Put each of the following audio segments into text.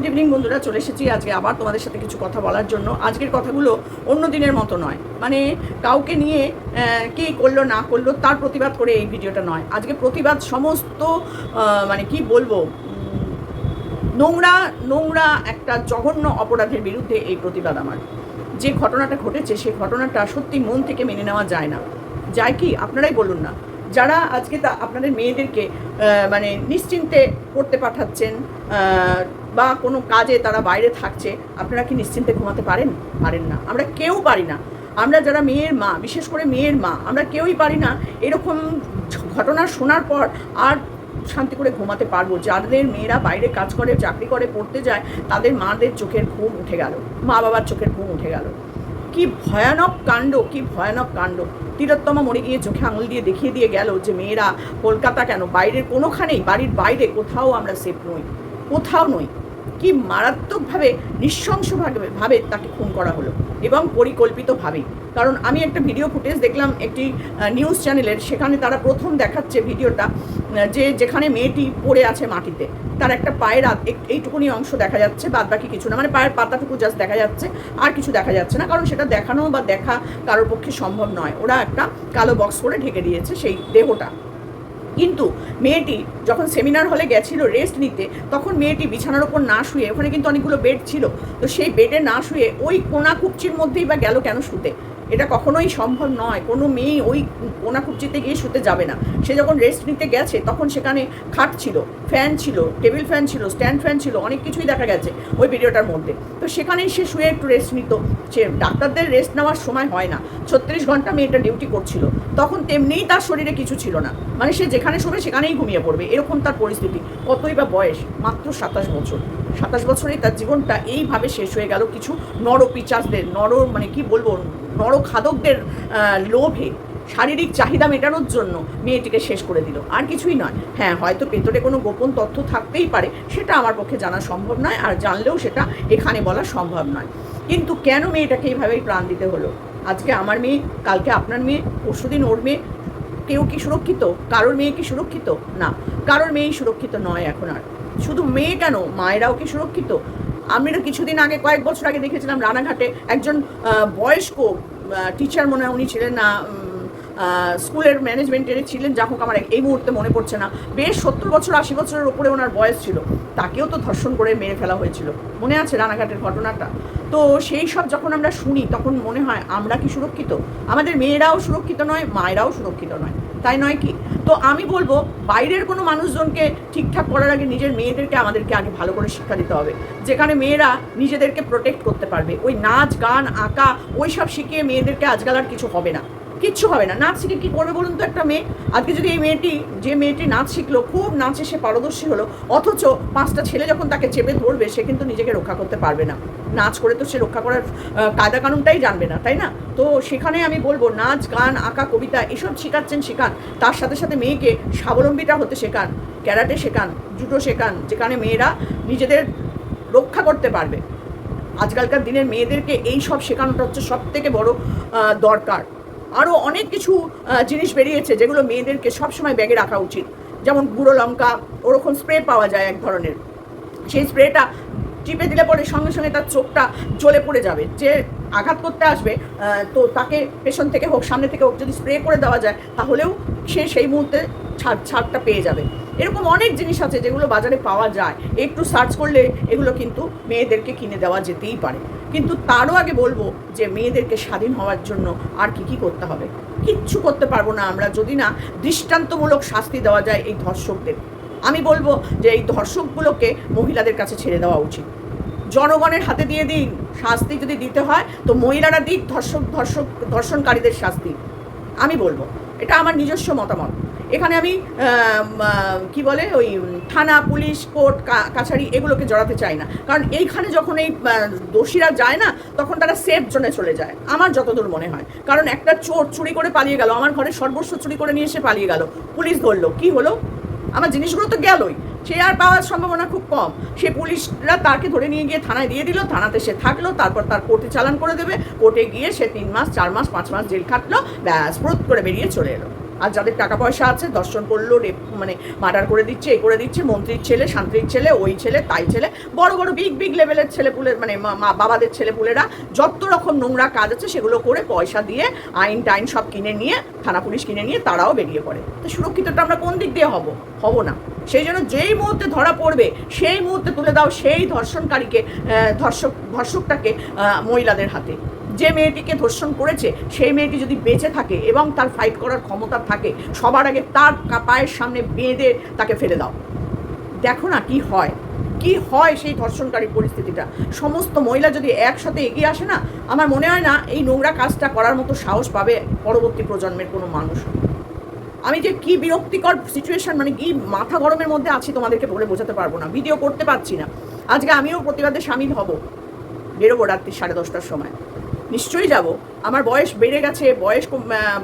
Good evening বন্ধুরা, চলে এসেছি আজকে আবার তোমাদের সাথে কিছু কথা বলার জন্য। আজকের কথাগুলো অন্য দিনের মতো নয়। মানে কাউকে নিয়ে কে করল, না করল, তার প্রতিবাদ করে এই ভিডিওটা নয়। আজকে প্রতিবাদ সমস্ত মানে কি বলব নোংরা নোংরা একটা জঘন্য অপরাধের বিরুদ্ধে এই প্রতিবাদ আমার। যে ঘটনাটা ঘটেছে, সেই ঘটনাটা সত্যি মন থেকে মেনে নেওয়া যায় না। যায় কি? আপনারাই বলুন না। যারা আজকে তা, আপনাদের মেয়েদেরকে মানে নিশ্চিন্তে পড়তে পাঠাচ্ছেন বা কোনো কাজে তারা বাইরে থাকছে, আপনারা কি নিশ্চিন্তে ঘুমাতে পারেন? পারেন না। আমরা কেউ পারি না। আমরা যারা মেয়ের মা, বিশেষ করে মেয়ের মা, আমরা কেউই পারি না এরকম ঘটনা শোনার পর আর শান্তি করে ঘুমাতে পারব। যাদের মেয়েরা বাইরে কাজ করে, চাকরি করে, পড়তে যায়, তাদের মাদের চোখের ঘুম উঠে গেল। মা বাবার চোখের ঘুম উঠে গেল। কি ভয়ানক কাণ্ড, কি ভয়ানক কাণ্ড। তিলোত্তমা মরে গিয়ে চোখে আঙুল দিয়ে দেখিয়ে দিয়ে গেল যে মেয়েরা কলকাতা কেন? বাইরের কোনোখানেই, বাড়ির বাইরে কোথাও আমরা সেফ নই। কোথাও নই। কি মারাত্মকভাবে নৃশংসভাবে ভাবে তাকে খুন করা হলো এবং পরিকল্পিতভাবেই। কারণ আমি একটা ভিডিও ফুটেজ দেখলাম একটি নিউজ চ্যানেলের সেখানে তারা প্রথম দেখাচ্ছে ভিডিওটা যে যেখানে মেয়েটি পড়ে আছে মাটিতে। তার একটা পায়ের এইটুকুনি অংশ দেখা যাচ্ছে বাদ বাকি কিছু না। মানে পায়ের পাতাটুকু জাস্ট দেখা যাচ্ছে, আর কিছু দেখা যাচ্ছে না। কারণ সেটা দেখানো বা দেখা কারোর পক্ষে সম্ভব নয়। ওরা একটা কালো বক্স করে ঢেকে দিয়েছে সেই দেহটা। কিন্তু মেয়েটি যখন সেমিনার হলে গেছিল রেস্ট নিতে, তখন মেয়েটি বিছানার ওপর না শুয়ে, ওখানে কিন্তু অনেকগুলো বেড ছিল, তো সেই বেডে না শুয়ে ওই কোনা কুপচির মধ্যেই বা গেল কেন শুতে? এটা কখনোই সম্ভব নয়। কোনো মেয়ে ওই কোনা কুপচিতে গিয়ে শুতে যাবে না। সে যখন রেস্ট নিতে গেছে, তখন সেখানে খাট ছিল ফ্যান ছিল টেবিল ফ্যান ছিল স্ট্যান্ড ফ্যান ছিল, অনেক কিছুই দেখা গেছে ওই ভিডিওটার মধ্যে। তো সেখানেই সে শুয়ে একটু রেস্ট নিত। সে ডাক্তারদের রেস্ট নেওয়ার সময় হয় না। ছত্রিশ ঘণ্টা মেয়েটা ডিউটি করছিল। তখন তেমনিই তার শরীরে কিছু ছিল না। মানে সে যেখানে শোবে সেখানেই ঘুমিয়ে পড়বে। এরকম তার পরিস্থিতি। কতই বা বয়স? মাত্র সাতাশ বছর। সাতাশ বছরেই তার জীবনটা এইভাবে শেষ হয়ে গেল। কিছু নর পিচাসদের নর মানে কি বলব? নর খাদকদের লোভে শারীরিক চাহিদা মেটানোর জন্য মেয়েটিকে শেষ করে দিল। আর কিছুই নয়। হ্যাঁ হয়তো ভেতরে কোনো গোপন তথ্য থাকতেই পারে, সেটা আমার পক্ষে জানা সম্ভব নয়, আর জানলেও সেটা এখানে বলা সম্ভব নয়। কিন্তু কেন মেয়েটাকে এইভাবেই প্রাণ দিতে হলো? আজকে আমার মেয়ে, কালকে আপনার মেয়ে, পরশুদিন ওর মেয়ে। কেউ কি সুরক্ষিত? কারোর মেয়ে কি সুরক্ষিত? না, কারোর মেয়েই সুরক্ষিত নয় এখন আর। শুধু মেয়ে কেন? মায়েরাও কি সুরক্ষিত? আমরা কিছুদিন আগে, কয়েক বছর আগে দেখেছিলাম রানাঘাটে একজন বয়স্ক টিচার মনে হয় উনি ছিলেন না স্কুলের ম্যানেজমেন্টের ছিলেন, যা হোক আমার এই মুহূর্তে মনে পড়ছে না। বেশ সত্তর বছর, আশি বছরের ওপরে ওনার বয়স ছিল। তাকেও তো ধর্ষণ করে মেরে ফেলা হয়েছিল। মনে আছে রানাঘাটের ঘটনাটা? তো সেই সব যখন আমরা শুনি, তখন মনে হয় আমরা কি সুরক্ষিত? আমাদের মেয়েরাও সুরক্ষিত নয়, মায়েরাও সুরক্ষিত নয়। তাই নয় কি? তো আমি বলব, বাইরের কোনো মানুষজনকে ঠিকঠাক করার আগে নিজের মেয়েদেরকে আমাদেরকে আগে ভালো করে শিক্ষা দিতে হবে। যেখানে মেয়েরা নিজেদেরকে প্রোটেক্ট করতে পারবে। ওই নাচ, গান, আঁকা ওই সব শিখিয়ে মেয়েদেরকে আজকাল আর কিছু হবে না। কিচ্ছু হবে না। নাচ শিখে কী করবে বলুন তো একটা মেয়ে? আজকে যদি এই মেয়েটি, যে মেয়েটি নাচ শিখলো, খুব নাচে সে পারদর্শী হলো, অথচ পাঁচটা ছেলে যখন তাকে চেপে ধরবে, সে কিন্তু নিজেকে রক্ষা করতে পারবে না। নাচ করে তো সে রক্ষা করার কায়দা কানুনটাই জানবে না, তাই না? তো সেখানে আমি বলব, নাচ, গান, আঁকা, কবিতা, এসব শেখাচ্ছেন, শেখান। তার সাথে সাথে মেয়েকে স্বাবলম্বীটা হতে শেখান, ক্যারাটে শেখান জুটো শেখান, যেখানে মেয়েরা নিজেদের রক্ষা করতে পারবে। আজকালকার দিনের মেয়েদেরকে এই সব শেখানোটা হচ্ছে সব থেকে বড় দরকার। আরও অনেক কিছু জিনিস বেরিয়েছে যেগুলো মেয়েদেরকে সবসময় ব্যাগে রাখা উচিত। যেমন গুঁড়ো লঙ্কা, ওরকম স্প্রে পাওয়া যায় এক ধরনের। সেই স্প্রেটা টিপে দিলে পরে সঙ্গে সঙ্গে তার চোখটা জ্বলে পড়ে যাবে। যে আঘাত করতে আসবে তো তাকে পেছন থেকে হোক, সামনে থেকে হোক যদি স্প্রে করে দেওয়া যায়, তাহলেও সে সেই মুহূর্তে ছাড় ছাড়টা পেয়ে যাবে। এরকম অনেক জিনিস আছে যেগুলো বাজারে পাওয়া যায়। একটু সার্চ করলে এগুলো কিন্তু মেয়েদেরকে কিনে দেওয়া যেতেই পারে। কিন্তু তারও আগে বলব যে মেয়েদেরকে স্বাধীন হওয়ার জন্য আর কি কি করতে হবে? কিচ্ছু করতে পারব না আমরা। যদি না দৃষ্টান্তমূলক শাস্তি দেওয়া যায় এই ধর্ষকদের। আমি বলব যে এই ধর্ষকগুলোকে মহিলাদের কাছে ছেড়ে দেওয়া উচিত। জনগণের হাতে দিয়ে দিন। শাস্তি যদি দিতে হয় তো মহিলারা দিক ধর্ষক ধর্ষক, ধর্ষণকারীদের শাস্তি। আমি বলব। এটা আমার নিজস্ব মতামত। এখানে আমি কি বলে, ওই থানা, পুলিশ, কোর্ট কাছারি এগুলোকে জড়াতে চাই না। কারণ এইখানে যখন এই দোষীরা যায় না, তখন তারা সেফ জোনে চলে যায়। আমার যতদূর মনে হয়। কারণ একটা চোর চুরি করে পালিয়ে গেল, আমার ঘরে সর্বস্ব চুরি করে নিয়ে এসে পালিয়ে গেল, পুলিশ ধরলো, কি হলো? আমার জিনিসগুলো তো গেলই। সে আর পাওয়ার সম্ভাবনা খুব কম। সে পুলিশরা তাকে ধরে নিয়ে গিয়ে থানায় দিয়ে দিল, থানাতে সে থাকল, তারপর তার কোর্টে চালান করে দেবে। কোর্টে গিয়ে সে তিন মাস, চার মাস, পাঁচ মাস জেল খাটলো, ব্যাস, প্রত করে বেরিয়ে চলে এলো। আর যাদের টাকা পয়সা আছে, দর্শন করল রেপ মানে মার্ডার করে দিচ্ছে, এ করে দিচ্ছে, মন্ত্রীর ছেলে, শান্তির ছেলে, ওই ছেলে, তাই ছেলে, বড় বড় বিগ বিগ লেভেলের ছেলেপুলের মানে বাবাদের ছেলেপুলেরা যত রকম নোংরা কাজ আছে, সেগুলো করে পয়সা দিয়ে আইন টাইন সব কিনে নিয়ে, থানা পুলিশ কিনে নিয়ে তারাও বেরিয়ে পড়ে। তো সুরক্ষিতটা আমরা কোন দিক দিয়ে হব? হব না। সেই জন্য যেই মুহূর্তে ধরা পড়বে, সেই মুহূর্তে তুলে দাও সেই ধর্ষণকারীকে ধর্ষক ধর্ষকটাকে মহিলাদের হাতে। যে মেয়েটিকে ধর্ষণ করেছে, সেই মেয়েটি যদি বেঁচে থাকে এবং তার ফাইট করার ক্ষমতা থাকে, সবার আগে তার পায়ের সামনে বেঁধে তাকে ফেলে দাও। দেখো না কি হয়। কি হয় সেই ধর্ষণকারী পরিস্থিতিটা? সমস্ত মহিলা যদি একসাথে এগিয়ে আসে না, আমার মনে হয় না এই নোংরা কাজটা করার মতো সাহস পাবে পরবর্তী প্রজন্মের কোনো মানুষ। আমি যে কি বিরক্তিকর সিচুয়েশন মানে কি মাথা গরমের মধ্যে আছি তোমাদেরকে বলে বোঝাতে পারব না ভিডিও করতে পারছি না। আজকে আমিও প্রতিবাদে সামিল হব। বেরোবো রাত্রি সাড়ে দশটার সময়। নিশ্চয়ই যাব। আমার বয়স বেড়ে গেছে, বয়স্ক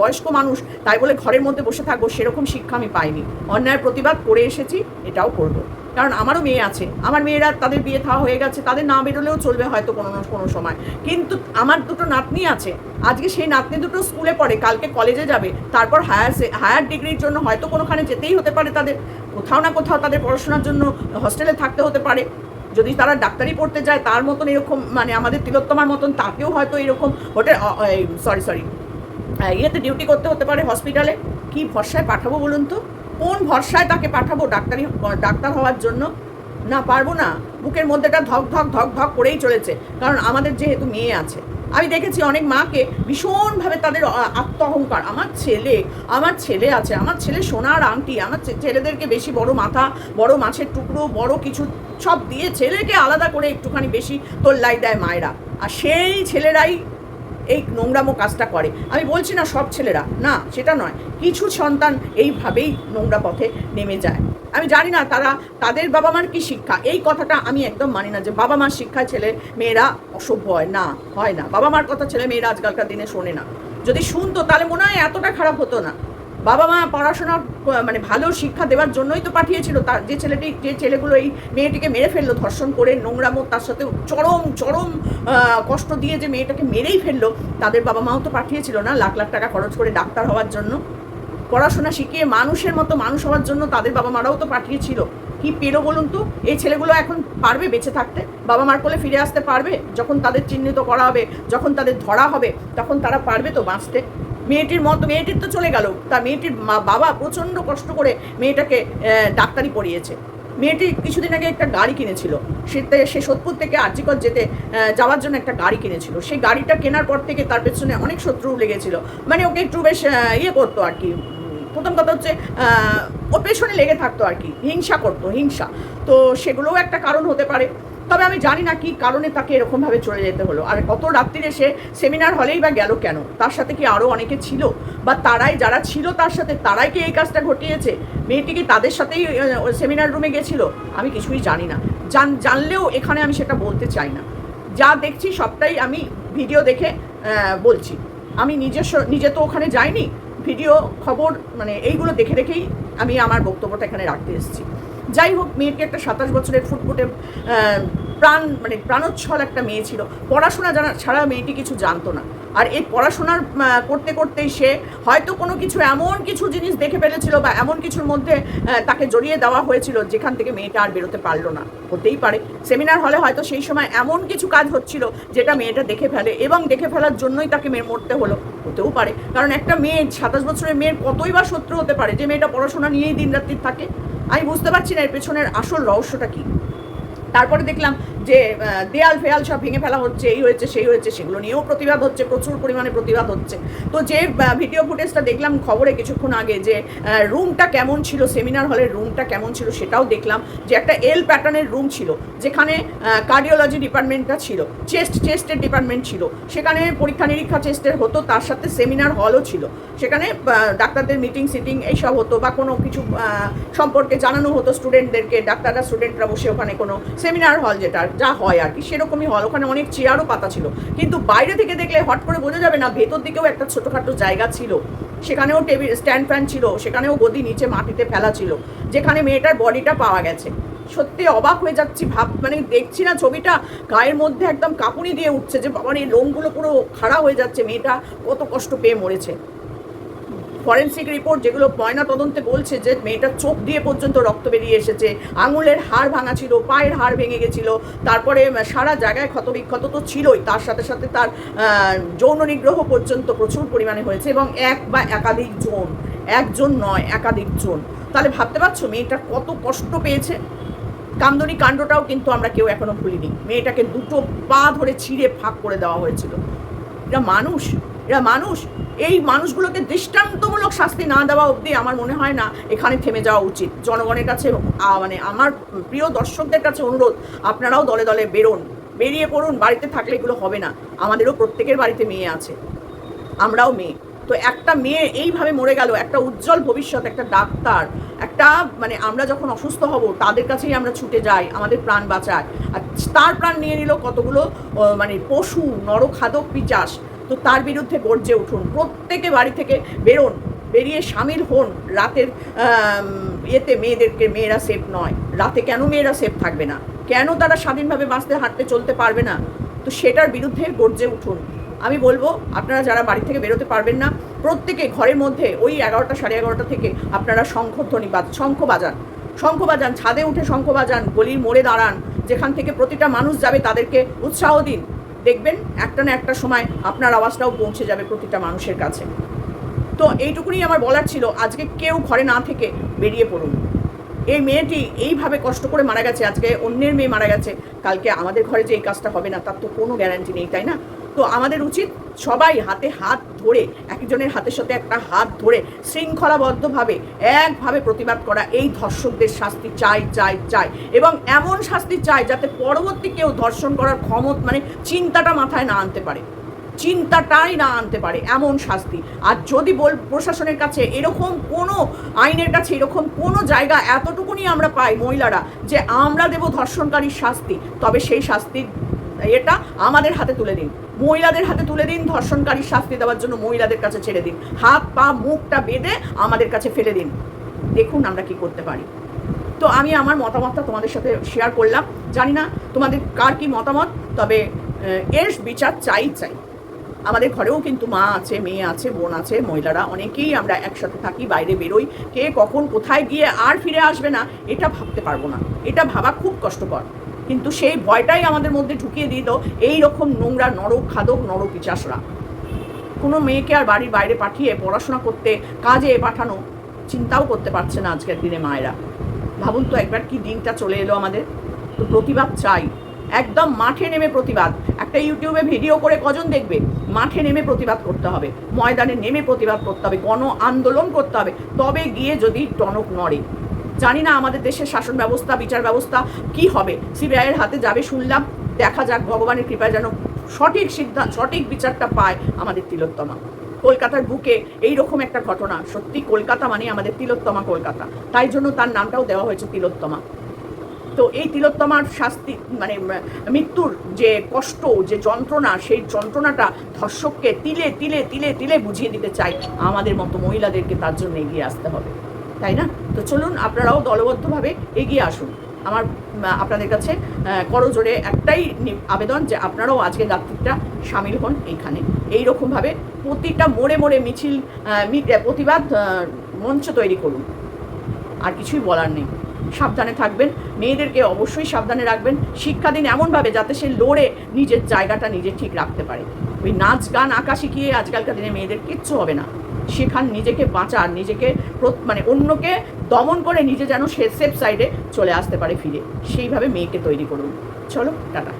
বয়স্ক মানুষ, তাই বলে ঘরের মধ্যে বসে থাকব সেরকম শিক্ষা আমি পাইনি। অন্যায় প্রতিবাদ করে এসেছি, এটাও করব। কারণ আমারও মেয়ে আছে, আমার মেয়েরা তাদের বিয়ে থাওয়া হয়ে গেছে, তাদের না বেরোলেও চলবে হয়তো কোনো না কোনো সময়। কিন্তু আমার দুটো নাতনি আছে, আজকে সেই নাতনি দুটো স্কুলে পড়ে, কালকে কলেজে যাবে, তারপর হায়ার হায়ার ডিগ্রির জন্য হয়তো কোনোখানে যেতেই হতে পারে তাদের, কোথাও না কোথাও তাদের পড়াশোনার জন্য হস্টেলে থাকতে হতে পারে। যদি তারা ডাক্তারি পড়তে যায়, তার মতন এরকম মানে আমাদের তিলোত্তমার মতন তাকেও হয়তো এরকম হোটেল সরি সরি ইয়েতে ডিউটি করতে হতে পারে হসপিটালে কি ভরসায় পাঠাবো বলুন তো? কোন ভরসায় তাকে পাঠাবো ডাক্তারি ডাক্তার হওয়ার জন্য? না, পারব না। বুকের মধ্যেটা ধক ধক ধক ধক করেই চলেছে। কারণ আমাদের যেহেতু মেয়ে আছে। আমি দেখেছি অনেক মাকে ভীষণভাবে তাদের আত্ম অহংকার আমার ছেলে আমার ছেলে আছে। আমার ছেলে সোনার আংটি। আমার ছেলেদেরকে বেশি বড় মাথা, বড় মাছের টুকরো, বড় কিছু সব দিয়ে ছেলেকে আলাদা করে একটুখানি বেশি তোল্লাই দেয় মায়েরা। আর সেই ছেলেরাই এই নোংরামো কাজটা করে। আমি বলছি না সব ছেলেরা, না, সেটা নয়। কিছু সন্তান এইভাবেই নোংরা পথে নেমে যায়। আমি জানি না তারা, তাদের বাবা মার কি শিক্ষা? এই কথাটা আমি একদম মানি না যে বাবা মার শিক্ষায় ছেলে মেয়েরা অসভ্য হয়। না হয় না। বাবা মার কথা ছেলে মেয়েরা আজকালকার দিনে শোনে না। যদি শুনতো, তাহলে মনে হয় এতটা খারাপ হতো না। বাবা মা পড়াশোনা মানে ভালো শিক্ষা দেওয়ার জন্যই তো পাঠিয়েছিল। তার যে ছেলেটি, যে ছেলেগুলো এই মেয়েটিকে মেরে ফেলল, ধর্ষণ করে, নোংরামো, তার সাথে চরম চরম কষ্ট দিয়ে যে মেয়েটাকে মেরেই ফেলল, তাদের বাবা মাও তো পাঠিয়েছিল না, লাখ লাখ টাকা খরচ করে ডাক্তার হওয়ার জন্য। পড়াশোনা শিখিয়ে মানুষের মতো মানুষ হওয়ার জন্য তাদের বাবা মারাও তো পাঠিয়েছিল। কি পেল বলুন তো? এই ছেলেগুলো এখন পারবে বেঁচে থাকতে? বাবা মার কোলে ফিরে আসতে পারবে? যখন তাদের চিহ্নিত করা হবে, যখন তাদের ধরা হবে, তখন তারা পারবে তো বাঁচতে? মেয়েটির মতো, মেয়েটির তো চলে গেল। তার মেয়েটির মা- বাবা প্রচণ্ড কষ্ট করে মেয়েটাকে ডাক্তারি পড়িয়েছে। মেয়েটি কিছুদিন আগে একটা গাড়ি কিনেছিল। সেতে, সে সোদপুর থেকে আর্জিকর যেতে যাওয়ার জন্য একটা গাড়ি কিনেছিল। সেই গাড়িটা কেনার পর থেকে তার পেছনে অনেক শত্রু লেগেছিল। মানে ওকে একটু বেশ ইয়ে করতো আর কি। প্রথম কথা হচ্ছে ওর পেছনে লেগে থাকতো আর কি। হিংসা করতো, হিংসা। তো সেগুলোও একটা কারণ হতে পারে। তবে আমি জানি না কি কারণে তাকে এরকমভাবে চলে যেতে হলো। আর কত রাত্রিরে এসে সেমিনার হলেই বা গেল কেন? তার সাথে কি আরও অনেকে ছিল? বা তারাই যারা ছিল তার সাথে, তারাই কি এই কাজটা ঘটিয়েছে? মেয়েটি কি তাদের সাথেই সেমিনার রুমে গেছিল? আমি কিছুই জানি না। জান, জানলেও এখানে আমি সেটা বলতে চাই না। যা দেখছি সবটাই আমি ভিডিও দেখে বলছি। আমি নিজস্ব নিজে তো ওখানে যাইনি। ভিডিও খবর মানে এইগুলো দেখে দেখেই আমি আমার বক্তব্যটা এখানে রাখতে এসেছি। যাই হোক মেয়েটি একটা সাতাশ বছরের ফুটফুটে প্রাণ মানে প্রাণোচ্ছল একটা মেয়ে ছিল। পড়াশোনা জানা ছাড়া মেয়েটি কিছু জানতো না। আর এই পড়াশোনার করতে করতেই সে হয়তো কোনো কিছু, এমন কিছু জিনিস দেখে ফেলেছিল বা এমন কিছুর মধ্যে তাকে জড়িয়ে দেওয়া হয়েছিল যেখান থেকে মেয়েটা আর বেরোতে পারল না। হতেই পারে। সেমিনার হলে হয়তো সেই সময় এমন কিছু কাজ হচ্ছিল যেটা মেয়েটা দেখে ফেলে এবং দেখে ফেলার জন্যই তাকে মেয়ে মরতে হলো। হতেও পারে। কারণ একটা মেয়ে, সাতাশ বছরের মেয়ের কতই বা শত্রু হতে পারে যে মেয়েটা পড়াশোনা নিয়েই দিন রাত্রি থাকে। আমি বুঝতে পারছি না এর পেছনের আসল রহস্যটা কী। তারপরে দেখলাম যে দেয়াল ফেয়াল সব ভেঙে ফেলা হচ্ছে, এই হয়েছে, সেই হয়েছে, সেগুলো নিয়েও প্রতিবাদ হচ্ছে, প্রচুর পরিমাণে প্রতিবাদ হচ্ছে। তো যে ভিডিও ফুটেজটা দেখলাম খবরে কিছুক্ষণ আগে যে রুমটা কেমন ছিল সেমিনার হলের রুমটা কেমন ছিল সেটাও দেখলাম যে, একটা এল প্যাটার্নের রুম ছিল, যেখানে কার্ডিওলজি ডিপার্টমেন্টটা ছিল চেস্ট চেস্টের ডিপার্টমেন্ট ছিল। সেখানে পরীক্ষা নিরীক্ষা চেস্টের হতো, তার সাথে সেমিনার হলও ছিল। সেখানে ডাক্তারদের মিটিং সিটিং এইসব হতো বা কোনো কিছু সম্পর্কে জানানো হতো স্টুডেন্টদেরকে ডাক্তাররা স্টুডেন্টরা বসে ওখানে কোনো সেমিনার হল যেটা যা হয় আর কি, সেরকমই হল ওখানে অনেক চেয়ারও পাতা ছিল। কিন্তু বাইরে থেকে দেখলে হট করে বোঝা যাবে না, ভেতর দিকেও একটা ছোটোখাটো জায়গা ছিল। সেখানেও টেবিল, স্ট্যান্ড ফ্যান ছিল, সেখানেও গদি নিচে মাটিতে ফেলা ছিল, যেখানে মেয়েটার বডিটা পাওয়া গেছে। সত্যি অবাক হয়ে যাচ্ছি, ভাব মানে দেখছি না ছবিটা, গায়ের মধ্যে একদম কাঁপুনি দিয়ে উঠছে যে, বাবার, এই লোমগুলো পুরো খাড়া হয়ে যাচ্ছে, মেয়েটা কত কষ্ট পেয়ে মরেছে। ফরেন্সিক রিপোর্ট যেগুলো ময়না তদন্তে বলছে যে মেয়েটার চোখ দিয়ে পর্যন্ত রক্ত বেরিয়ে এসেছে, আঙুলের হাড় ভাঙা ছিল, পায়ের হাড় ভেঙে গেছিল, তারপরে সারা জায়গায় ক্ষত বিক্ষত তো ছিলই, তার সাথে সাথে তার যৌন নিগ্রহ পর্যন্ত প্রচুর পরিমাণে হয়েছে এবং এক বা একাধিক জন, একজন নয়, একাধিক জন। তাহলে ভাবতে পারছ মেয়েটা কত কষ্ট পেয়েছে? কামদনি কাণ্ডটাও কিন্তু আমরা কেউ এখনও ভুলিনি। মেয়েটাকে দুটো পা ধরে ছিঁড়ে ফাঁক করে দেওয়া হয়েছিল। এটা মানুষ? এরা মানুষ, এই মানুষগুলোকে দৃষ্টান্তমূলক শাস্তি না দেওয়া অবধি আমার মনে হয় না এখানে থেমে যাওয়া উচিত। জনগণের কাছে মানে আমার প্রিয় দর্শকদের কাছে অনুরোধ, আপনারাও দলে দলে বেরোন, বেরিয়ে পড়ুন, বাড়িতে থাকলে এগুলো হবে না। আমাদেরও প্রত্যেকের বাড়িতে মেয়ে আছে, আমরাও মেয়ে। তো একটা মেয়ে এইভাবে মরে গেল, একটা উজ্জ্বল ভবিষ্যৎ, একটা ডাক্তার, একটা মানে আমরা যখন অসুস্থ হব, তাদের কাছেই আমরা ছুটে যাই, আমাদের প্রাণ বাঁচায়। আর তার প্রাণ নিয়ে নিল কতগুলো মানে পশু, নরখাদক পিচাস। তো তার বিরুদ্ধে গর্জে উঠুন। প্রত্যেকে বাড়ি থেকে বেরোন, বেরিয়ে সামিল হন। রাতের ইয়েতে মেয়েদেরকে, মেয়েরা সেফ নয়। রাতে কেন মেয়েরা সেফ থাকবে না? কেন তারা স্বাধীনভাবে বাঁচতে, হাঁটতে, চলতে পারবে না? তো সেটার বিরুদ্ধে গর্জে উঠুন। আমি বলব, আপনারা যারা বাড়ি থেকে বেরোতে পারবেন না, প্রত্যেকে ঘরের মধ্যে ওই এগারোটা সাড়ে এগারোটা থেকে আপনারা শঙ্খধ্বনি বাজ, শঙ্খ বাজান। শঙ্খ বাজান, ছাদে উঠে শঙ্খ বাজান, গলির মোড়ে দাঁড়ান। যেখান থেকে প্রতিটা মানুষ যাবে তাদেরকে উৎসাহ দিন। দেখবেন একটা না একটা সময় আপনার আওয়াজটাও পৌঁছে যাবে প্রতিটা মানুষের কাছে। তো এইটুকুনি আমার বলার ছিল, আজকে কেউ ঘরে না থেকে বেরিয়ে পড়ুন। এই মেয়েটি এইভাবে কষ্ট করে মারা গেছে, আজকে অন্যের মেয়ে মারা গেছে, কালকে আমাদের ঘরে যে এই কাজটা হবে না, তার তো কোনো গ্যারান্টি নেই, তাই না? তো আমাদের উচিত সবাই হাতে হাত ধরে, একজনের হাতের সাথে একটা হাত ধরে শৃঙ্খলাবদ্ধভাবে, একভাবে প্রতিবাদ করা, এই ধর্ষকদের শাস্তি চাই চাই চাই। এবং এমন শাস্তি চাই যাতে পরবর্তী কেউ ধর্ষণ করার ক্ষমত মানে চিন্তাটা মাথায় না আনতে পারে। চিন্তাটাই না আনতে পারে এমন শাস্তি। আর যদি বল, প্রশাসনের কাছে এরকম কোনো, আইনের কাছে এরকম কোনো জায়গা এতটুকুনি আমরা পাই মহিলারা যে আমরা দেব ধর্ষণকারীর শাস্তি, তবে সেই শাস্তির এটা আমাদের হাতে তুলে দিন। মহিলাদের হাতে তুলে দিন, ধর্ষণকারী শাস্তি দেওয়ার জন্য মহিলাদের কাছে ছেড়ে দিন। হাত, পা, মুখটা বেঁধে আমাদের কাছে ফেলে দিন। দেখুন আমরা কি করতে পারি। তো আমি আমার মতামতটা তোমাদের সাথে শেয়ার করলাম। জানি না তোমাদের কার কি মতামত, তবে এর বিচার চাই চাই। আমাদের ঘরেও কিন্তু মা আছে, মেয়ে আছে, বোন আছে, মহিলারা অনেকেই আমরা একসাথে থাকি, বাইরে বেরোই। কে কখন কোথায় গিয়ে আর ফিরে আসবে না, এটা ভাবতে পারব না। এটা ভাবা খুব কষ্টকর। কিন্তু সেই ভয়টাই আমাদের মধ্যে ঢুকিয়ে দিল এই রকম নোংরা নরক, খাদক নরপিচাসরা কোনো মেয়েকে আর বাড়ির বাইরে পাঠিয়ে পড়াশোনা করতে, কাজে পাঠানো চিন্তাও করতে পারছে না আজকের দিনে মায়েরা। ভাবুন তো একবার কি দিনটা চলে এলো আমাদের। তো প্রতিবাদ চাই। একদম মাঠে নেমে প্রতিবাদ। একটা ইউটিউবে ভিডিও করে কজন দেখবে? মাঠে নেমে প্রতিবাদ করতে হবে। ময়দানে নেমে প্রতিবাদ করতে হবে। গণ আন্দোলন করতে হবে। তবে গিয়ে যদি টনক নড়ে। জানি না আমাদের দেশের শাসন ব্যবস্থা, বিচার ব্যবস্থা কি হবে। সিবিআইয়ের হাতে যাবে, শুনলাম। দেখা যাক, ভগবানের কৃপায় যেন সঠিক সিদ্ধান্ত সঠিক বিচারটা পায় আমাদের তিলোত্তমা। কলকাতার বুকে এই রকম একটা ঘটনা, সত্যি কলকাতা মানে আমাদের তিলোত্তমা কলকাতা। তাই জন্য তার নামটাও দেওয়া হয়েছে তিলোত্তমা। তো এই তিলোত্তমার শাস্তি মানে মৃত্যুর যে কষ্ট, যে যন্ত্রণা, সেই যন্ত্রণাটা ধর্ষককে তিলে তিলে তিলে তিলে বুঝিয়ে দিতে চাই আমাদের মতো মহিলাদেরকে তার জন্য এগিয়ে আসতে হবে। তাই না? তো চলুন আপনারাও দলবদ্ধভাবে এগিয়ে আসুন। আমার আপনাদের কাছে করজোরে একটাই আবেদন যে আপনারাও আজকে রাত্রিটা সামিল হন এইখানে। এই রকমভাবে প্রতিটা মোড়ে মোড়ে মিছিল প্রতিবাদ মঞ্চ তৈরি করুন। আর কিছুই বলার নেই। সাবধানে থাকবেন। মেয়েদেরকে অবশ্যই সাবধানে রাখবেন। শিক্ষা দিন এমনভাবে যাতে সে লড়ে, নিজের জায়গাটা নিজে ঠিক রাখতে পারে। ওই নাচ গান, আঁকা শিখিয়ে আজকালকার দিনে মেয়েদের কিচ্ছু হবে না। শেখান নিজেকে বাঁচান নিজেকে মানে অন্যকে দমন করে নিজে যেন সে সেফ সাইডে চলে আসতে পারে ফিরে। সেইভাবে মেয়েকে তৈরি করুন। চলো, টাটা।